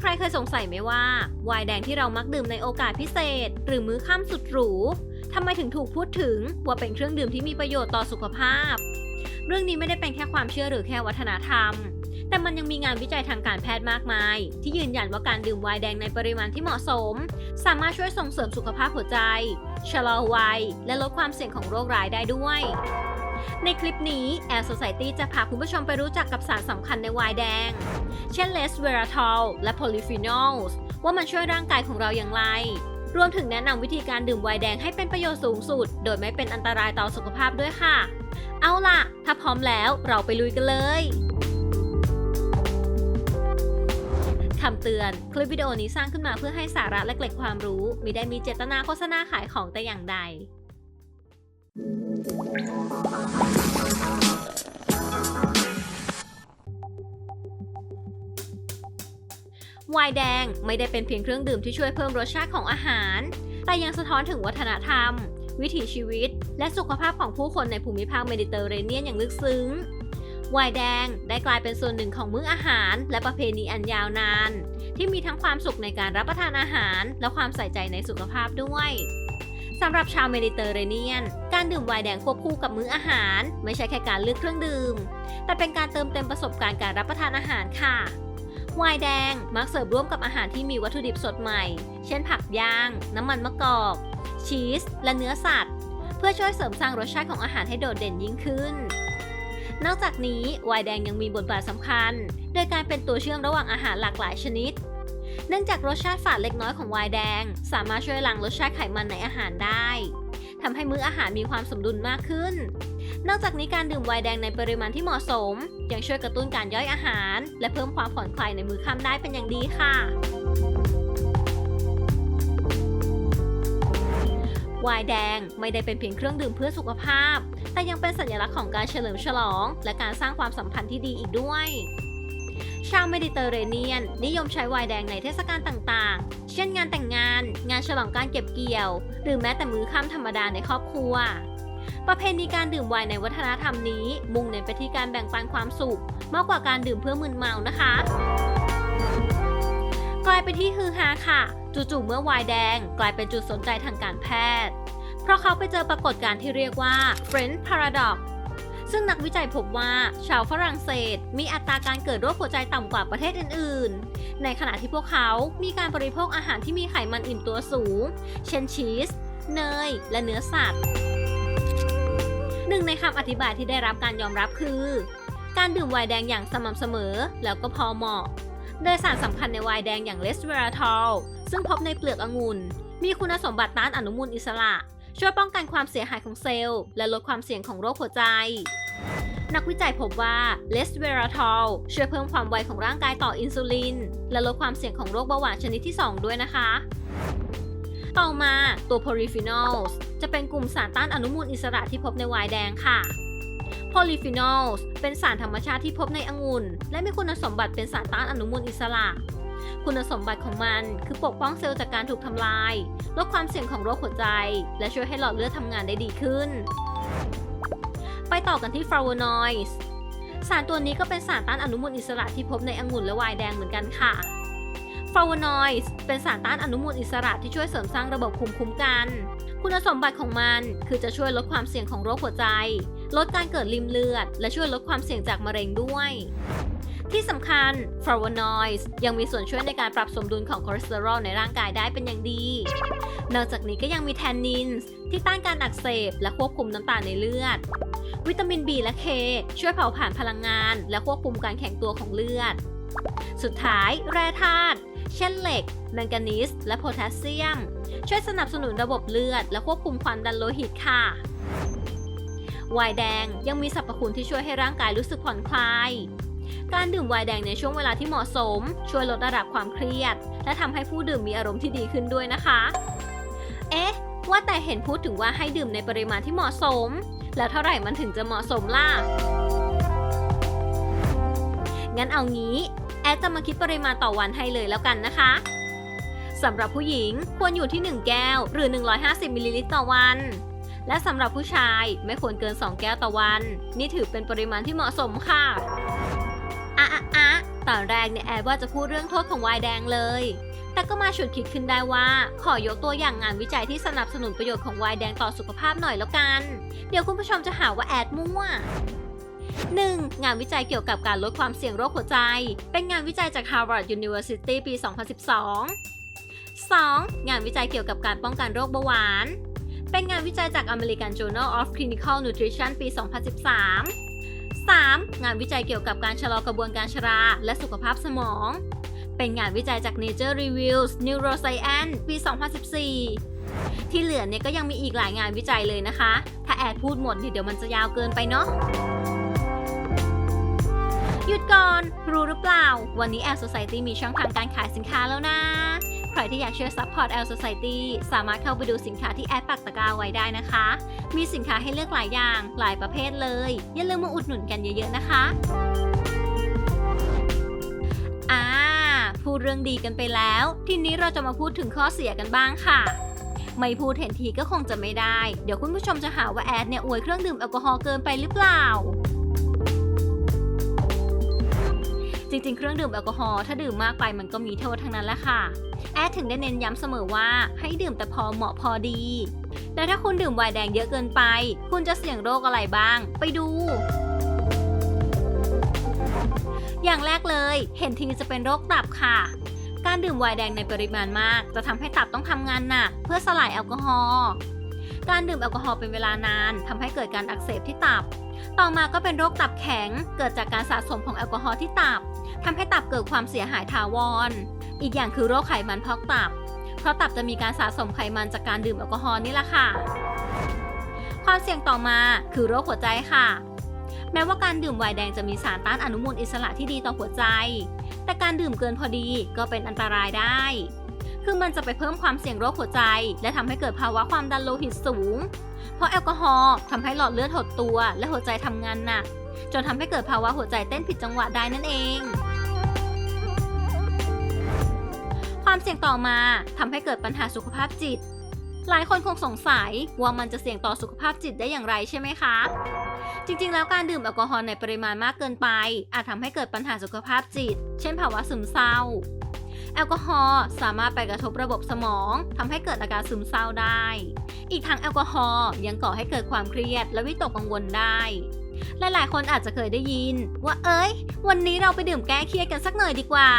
ใครเคยสงสัยไหมว่า ไวน์แดงที่เรามักดื่มในโอกาสพิเศษ หรือมื้อค่ำสุดหรูทำไมถึงถูกพูดถึงว่าเป็นเครื่องดื่มที่มีประโยชน์ต่อสุขภาพ เรื่องนี้ไม่ได้เป็นแค่ความเชื่อหรือแค่วัฒนธรรม แต่มันยังมีงานวิจัยทางการแพทย์มากมาย ที่ยืนยันว่าการดื่มไวน์แดงในปริมาณที่เหมาะสม สามารถช่วยส่งเสริมสุขภาพหัวใจ ชะลอวัย และลดความเสี่ยงของโรคร้ายได้ด้วย ในคลิปนี้ Air Society จะพาคุณผู้ชมไปรู้จักกับสารสำคัญในไวน์แดง เช่นเลสเวราทอลและโพลิฟีนอลส์ว่ามันช่วยร่างกายของเราอย่างไร รวมถึงแนะนำวิธีการดื่มไวน์แดงให้เป็นประโยชน์สูงสุด โดยไม่เป็นอันตรายต่อสุขภาพด้วยค่ะ เอาล่ะ ถ้าพร้อมแล้วเราไปลุยกันเลยคำเตือน คลิปวิดีโอนี้สร้างขึ้นมาเพื่อให้สาระและเกล็ดความรู้มิได้มีเจตนาโฆษณาขายของแต่อย่างใด ไวน์แดงไม่ได้เป็นเพียงเครื่องดื่มที่ช่วยเพิ่มรสชาติของอาหาร แต่ยังสะท้อนถึงวัฒนธรรม วิถีชีวิต และสุขภาพของผู้คนในภูมิภาคเมดิเตอร์เรเนียนอย่างลึกซึ้งไวน์แดงได้กลายเป็นส่วนหนึ่งของมื้ออาหาร และประเพณีอันยาวนาน ที่มีทั้งความสุขในการรับประทานอาหาร และความใส่ใจในสุขภาพด้วยสำหรับชาวเมดิเตอร์เรเนียน การดื่มไวน์แดงควบคู่กับมื้ออาหาร ไม่ใช่แค่การเลือกเครื่องดื่ม แต่เป็นการเติมเต็มประสบการณ์การรับประทานอาหารค่ะ ไวน์แดง มักเสิร์ฟร่วมกับอาหารที่มีวัตถุดิบสดใหม่ เช่นผักย่าง น้ำมันมะกอก ชีส และเนื้อสัตว์ เพื่อช่วยเสริมสร้างรสชาติของอาหารให้โดดเด่นยิ่งขึ้น นอกจากนี้ไวน์แดงยังมีบทบาทสำคัญ โดยการเป็นตัวเชื่อมระหว่างอาหารหลากหลายชนิด เนื่องจากรสชาติฝาดเล็กน้อยของไวน์แดง สามารถช่วยล้างรสชาติไขมันในอาหารได้ทำให้มื้ออาหารมีความสมดุลมากขึ้น นอกจากนี้การดื่มไวน์แดงในปริมาณที่เหมาะสม ยังช่วยกระตุ้นการย่อยอาหาร และเพิ่มความผ่อนคลายในมือค่ำได้เป็นอย่างดีค่ะไวน์แดงไม่ได้เป็นเพียงเครื่องดื่มเพื่อสุขภาพ แต่ยังเป็นสัญลักษณ์ของการเฉลิมฉลอง และการสร้างความสัมพันธ์ที่ดีอีกด้วย ชาวเมดิเตอร์เรเนียน นิยมใช้ไวน์แดงในเทศกาลต่างๆ เช่นงานแต่งงาน งานฉลองการเก็บเกี่ยว หรือแม้แต่มื้อค่ำธรรมดาในครอบครัว ประเพณีการดื่มไวน์ในวัฒนธรรมนี้ มุ่งเน้นไปที่การแบ่งปันความสุข มากกว่าการดื่มเพื่อมึนเมานะคะกลายเป็นที่ฮือฮาค่ะ จู่ๆเมื่อไวน์แดง กลายเป็นจุดสนใจทางการแพทย์ เพราะเขาไปเจอปรากฏการณ์ที่เรียกว่า French Paradox ซึ่งนักวิจัยพบว่าชาวฝรั่งเศส มีอัตราการเกิดโรคหัวใจต่ำกว่าประเทศอื่น ๆ ในขณะที่พวกเขามีการบริโภคอาหารที่มีไขมันอิ่มตัวสูง เช่นชีส เนย และเนื้อสัตว์ หนึ่งในคำอธิบายที่ได้รับการยอมรับคือ การดื่มไวน์แดงอย่างสม่ำเสมอแล้วก็พอเหมาะ โดยสารสำคัญในไวน์แดงอย่างเลสเวราทอลซึ่งพบในเปลือกองุ่น มีคุณสมบัติต้านอนุมูลอิสระ ช่วยป้องกันความเสียหายของเซลล์ และลดความเสี่ยงของโรคหัวใจ นักวิจัยพบว่าเลสเวราทอลช่วยเพิ่มความไวของร่างกายต่ออินซูลิน และลดความเสี่ยงของโรคเบาหวานชนิดที่ 2 ด้วยนะคะ ต่อมาตัวโพลีฟีนอลส์จะเป็นกลุ่มสารต้านอนุมูลอิสระที่พบในไวน์แดงค่ะโพลีฟีนอลส์เป็นสารธรรมชาติที่พบในองุ่น และมีคุณสมบัติเป็นสารต้านอนุมูลอิสระ คุณสมบัติของมันคือปกป้องเซลล์จากการถูกทำลาย ลดความเสี่ยงของโรคหัวใจ และช่วยให้หลอดเลือดทำงานได้ดีขึ้น ไปต่อกันที่ฟลาโวนอยด์สารตัวนี้ก็เป็นสารต้านอนุมูลอิสระที่พบในองุ่นและไวน์แดงเหมือนกันค่ะ ฟลาโวนอยด์เป็นสารต้านอนุมูลอิสระที่ช่วยเสริมสร้างระบบภูมิคุ้มกัน คุณสมบัติของมันคือจะช่วยลดความเสี่ยงของโรคหัวใจ ลดการเกิดริมเลือด และช่วยลดความเสี่ยงจากมะเร็งด้วย ที่สำคัญฟลาโวนอยด์ยังมีส่วนช่วยในการปรับสมดุลของคอเลสเตอรอลในร่างกายได้เป็นอย่างดี นอกจากนี้ก็ยังมีแทนนินส์ที่ต้านการอักเสบ และควบคุมน้ำตาลในเลือดวิตามิน B และ K ช่วยเผาผลาญพลังงาน และควบคุมการแข็งตัวของเลือด สุดท้าย แร่ธาตุ เช่นเหล็ก แมงกานีส และโพแทสเซียม ช่วยสนับสนุนระบบเลือด และควบคุมความดันโลหิตค่ะไวน์แดงยังมีสรรพคุณที่ช่วยให้ร่างกายรู้สึกผ่อนคลาย การดื่มไวน์แดงในช่วงเวลาที่เหมาะสม ช่วยลดระดับความเครียด และทำให้ผู้ดื่มมีอารมณ์ที่ดีขึ้นด้วยนะคะ เอ๊ะ ว่าแต่เห็นพูดถึงว่าให้ดื่มในปริมาณที่เหมาะสม แล้วเท่าไหร่มันถึงจะเหมาะสมล่ะ งั้นเอางี้ แอดจะมาคิดปริมาณต่อวันให้เลยแล้วกันนะคะสำหรับผู้หญิงควรอยู่ที่ 1 แก้ว หรือ 150มิลลิลิตรต่อวัน และสำหรับผู้ชายไม่ควรเกิน 2 แก้วต่อวัน นี่ถือเป็นปริมาณที่เหมาะสมค่ะอะอะอะตอนแรกเนี่ยแอดว่าจะพูดเรื่องโทษของวน์แดงเลย แต่ก็มาฉุดคิดขึ้นได้ว่า ขอยกตัวอย่างงานวิจัยที่สนับสนุนประโยชน์ของวน์แดงต่อสุขภาพหน่อยแล้วกัน เดี๋ยวคุณผู้ชมจะหาว่าแอดมั่ว 1. งานวิจัยเกี่ยวกับการลดความเสี่ยงโรคหัวใจ เป็นงานวิจัยจาก Harvard University ปี 2012 2. งานวิจัยเกี่ยวกับการป้องกันโรคเบาหวาน เป็นงานวิจัยจาก American Journal of Clinical Nutrition ปี 2013 3. งานวิจัยเกี่ยวกับการชะลอกระบวนการชรา และสุขภาพสมอง เป็นงานวิจัยจาก Nature Reviews Neuroscience ปี 2014 ที่เหลือเนี่ยก็ยังมีอีกหลายงานวิจัยเลยนะคะ ถ้าแอดพูดหมดเนี่ยเดี๋ยวมันจะยาวเกินไปเนาะ หยุดก่อน รู้หรือเปล่า วันนี้ L Society มีช่องทางการขายสินค้าแล้วนะ ใครที่อยากช่วยซัพพอร์ต L Society สามารถเข้าไปดูสินค้าที่แอดปักตะกร้าไว้ได้นะคะ มีสินค้าให้เลือกหลายอย่าง หลายประเภทเลย อย่าลืมมาอุดหนุนกันเยอะๆนะคะอ่าพูดเรื่องดีกันไปแล้ว ทีนี้เราจะมาพูดถึงข้อเสียกันบ้างค่ะไม่พูดเห็นทีก็คงจะไม่ได้ เดี๋ยวคุณผู้ชมจะหาว่าแอดเนี่ยอวยเครื่องดื่มแอลกอฮอล์เกินไปหรือเปล่า ริงๆ เครื่องดื่มแอลกอฮอล์ถ้าดื่มมากไปมันก็มีโทษทั้งนั้นแหละค่ะ แอดถึงได้เน้นย้ำเสมอว่าให้ดื่มแต่พอเหมาะพอดีแต่ถ้าคุณดื่มไวน์แดงเยอะเกินไป คุณจะเสี่ยงโรคอะไรบ้าง ไปดู อย่างแรกเลย เห็นทีจะเป็นโรคตับค่ะ การดื่มไวน์แดงในปริมาณมาก จะทำให้ตับต้องทำงานหนักเพื่อสลายแอลกอฮอล์การดื่มแอลกอฮอล์เป็นเวลานานทำให้เกิดการอักเสบที่ตับ ต่อมาก็เป็นโรคตับแข็ง เกิดจากการสะสมของแอลกอฮอล์ที่ตับ ทำให้ตับเกิดความเสียหายถาวร อีกอย่างคือโรคไขมันพอกตับ เพราะตับจะมีการสะสมไขมันจากการดื่มแอลกอฮอล์นี่แหละค่ะ ความเสี่ยงต่อมาคือโรคหัวใจค่ะ แม้ว่าการดื่มไวน์แดงจะมีสารต้านอนุมูลอิสระที่ดีต่อหัวใจ แต่การดื่มเกินพอดีก็เป็นอันตรายได้ คือมันจะไปเพิ่มความเสี่ยงโรคหัวใจ และทำให้เกิดภาวะความดันโลหิตสูง เพราะแอลกอฮอล์ทำให้หลอดเลือดหดตัว และหัวใจทำงานหนักจนทำให้เกิดภาวะหัวใจเต้นผิดจังหวะได้นั่นเอง ความเสี่ยงต่อมาทำให้เกิดปัญหาสุขภาพจิต หลายคนคงสงสัยว่ามันจะเสี่ยงต่อสุขภาพจิตได้อย่างไรใช่ไหมคะ จริงๆ แล้วการดื่มแอลกอฮอล์ในปริมาณมากเกินไป อาจทำให้เกิดปัญหาสุขภาพจิต เช่นภาวะซึมเศร้า แอลกอฮอล์สามารถไปกระทบระบบสมองทำให้เกิดอาการซึมเศร้าได้ อีกทั้งแอลกอฮอล์ยังก่อให้เกิดความเครียดและวิตกกังวลได้หลายๆ คนอาจจะเคยได้ยิน ว่าเอ้ย วันนี้เราไปดื่มแก้เครียดกันสักหน่อยดีกว่า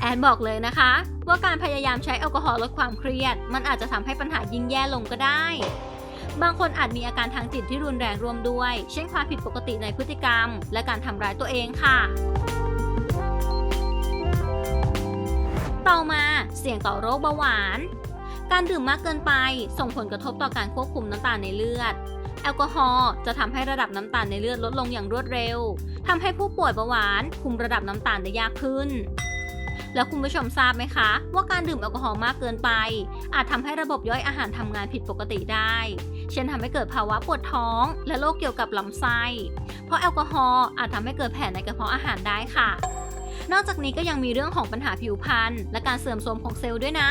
แอนบอกเลยนะคะ ว่าการพยายามใช้แอลกอฮอล์ลดความเครียด มันอาจจะทำให้ปัญหายิ่งแย่ลงก็ได้ บางคนอาจมีอาการทางจิตที่รุนแรงรวมด้วย เช่นความผิดปกติในพฤติกรรม และการทำร้ายตัวเองค่ะ ต่อมาเสี่ยงต่อโรคเบาหวาน การดื่มมากเกินไป ส่งผลกระทบต่อการควบคุมน้ำตาลในเลือดแอลกอฮอล์จะทำให้ระดับน้ำตาลในเลือดลดลงอย่างรวดเร็วทำให้ผู้ป่วยเบาหวานคุมระดับน้ำตาลได้ยากขึ้น แล้วคุณผู้ชมทราบไหมคะ ว่าการดื่มแอลกอฮอล์มากเกินไป อาจทำให้ระบบย่อยอาหารทำงานผิดปกติได้ เช่นทำให้เกิดภาวะปวดท้อง และโรคเกี่ยวกับลำไส้ เพราะแอลกอฮอล์อาจทำให้เกิดแผลในกระเพาะอาหารได้ค่ะ นอกจากนี้ก็ยังมีเรื่องของปัญหาผิวพรรณและการเสื่อมโทรมของเซลล์ด้วยนะ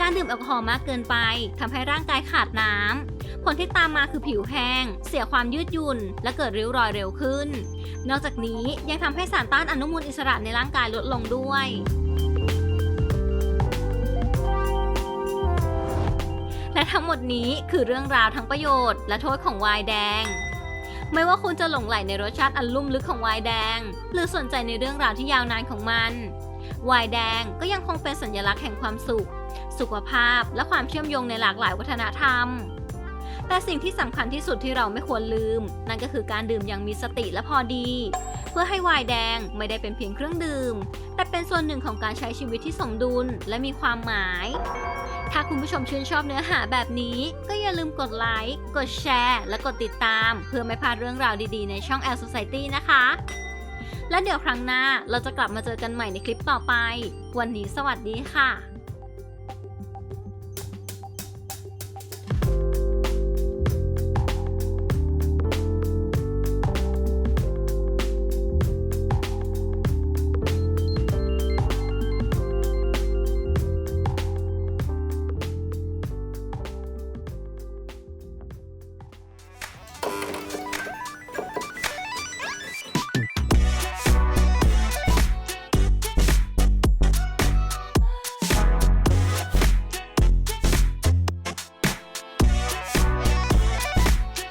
การดื่มแอลกอฮอล์มากเกินไปทำให้ร่างกายขาดน้ำผลที่ตามมาคือผิวแห้ง เสียความยืดหยุ่น และเกิดริ้วรอยเร็วขึ้น นอกจากนี้ยังทำให้สารต้านอนุมูลอิสระในร่างกายลดลงด้วยและทั้งหมดนี้คือเรื่องราวทั้งประโยชน์และโทษของไวน์แดง ไม่ว่าคุณจะหลงไหลในรสชาติอันลุ่มลึกของไวน์แดง หรือสนใจในเรื่องราวที่ยาวนานของมัน ไวน์แดงก็ยังคงเป็นสัญลักษณ์แห่งความสุข สุขภาพและความเชื่อมโยงในหลากหลายวัฒนธรรม แต่สิ่งที่สำคัญที่สุดที่เราไม่ควรลืม นั่นก็คือการดื่มอย่างมีสติและพอดี เพื่อให้ไวน์แดงไม่ได้เป็นเพียงเครื่องดื่ม แต่เป็นส่วนหนึ่งของการใช้ชีวิตที่สมดุลและมีความหมาย ถ้าคุณผู้ชมชื่นชอบเนื้อหาแบบนี้ ก็อย่าลืมกดไลค์ กดแชร์ และกดติดตาม เพื่อไม่พลาดเรื่องราวดีๆ ในช่อง L Society นะคะ และเดี๋ยวครั้งหน้าเราจะกลับมาเจอกันใหม่ในคลิปต่อไป วันนี้สวัสดีค่ะ